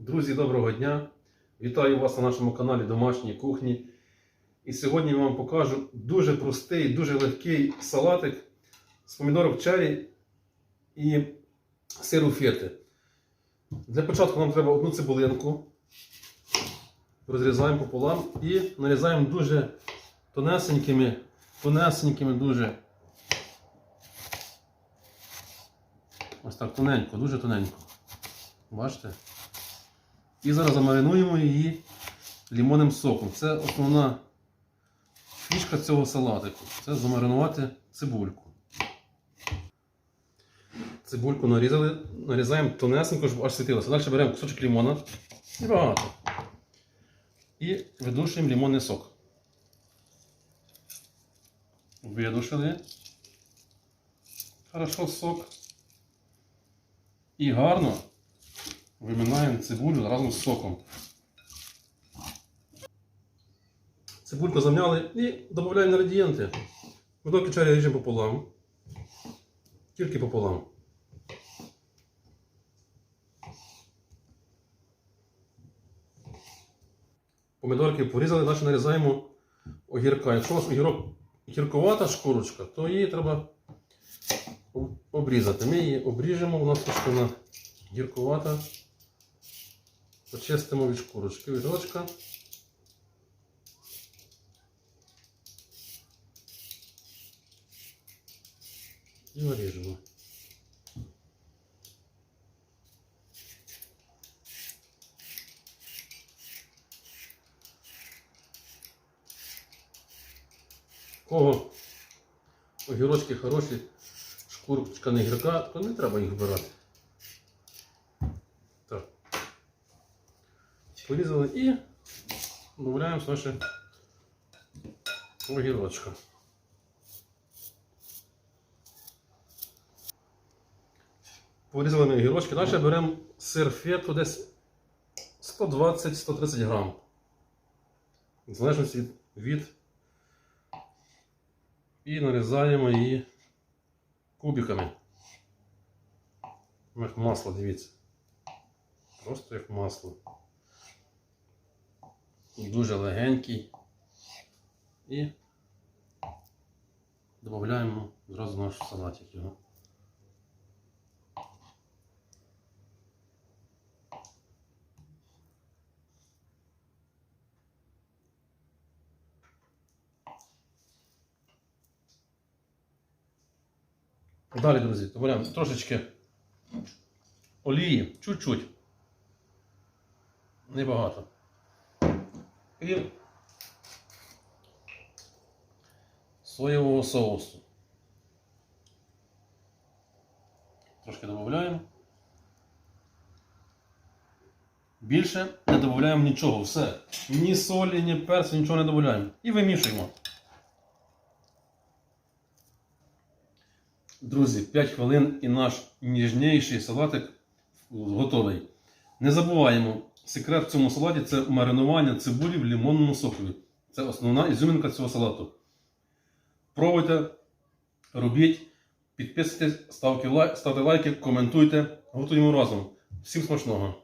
Друзі, доброго дня! Вітаю вас на нашому каналі Домашньої кухні. І сьогодні я вам покажу дуже простий, дуже легкий салатик з помідорів черрі і сиру фети. Для початку нам треба одну цибулинку. Розрізаємо пополам і нарізаємо дуже тонесенькими, тонесенькими дуже. Ось так тоненько, дуже тоненько. Бачите? І зараз замаринуємо її лимонним соком. Це основна фішка цього салатику. Це замаринувати цибульку. Цибульку нарізали, нарізаємо тонесенько, щоб аж світилося. Далі беремо кусочок лимона. І. І видушуємо лимонний сок. Видушили. Хорошо сок. І гарно виминаємо цибулю разом з соком. Цибульку зам'яли і додаємо інгредієнти. Медовки чарі ріжемо пополам. Тільки пополам. Помідорки порізали, далі нарізаємо огірка. Якщо у вас огірок гірковата шкурочка, то її треба обрізати. Ми її обріжемо, у нас вона гіркувата. Почистимо від шкурочки огірочка. І наріжемо. Кого огірочки хороші, шкурочка не гірка, то не треба їх вбирати. Так. Порізали і додаємо наше огірочка. Порізали ми огірочки. Далі беремо сир фету десь 120-130 грам. В залежності від, від. І нарізаємо її кубиками. Як масло, дивіться. Просто як масло. Дуже легенький. І додаємо зразу наш салатик його. Далі, друзі, додаємо трошечки олії, чуть-чуть. Небагато. І соєвого соусу. Трошки додаємо. Більше не додаємо нічого, все. Ні солі, ні перцю, нічого не додаємо. І вимішуємо. Друзі, 5 хвилин і наш ніжніший салатик готовий. Не забуваємо, секрет в цьому салаті це маринування цибулі в лимонному сокові. Це основна ізюмінка цього салату. Пробуйте, робіть, підписуйтесь, ставте лайки, коментуйте. Готуємо разом. Всім смачного!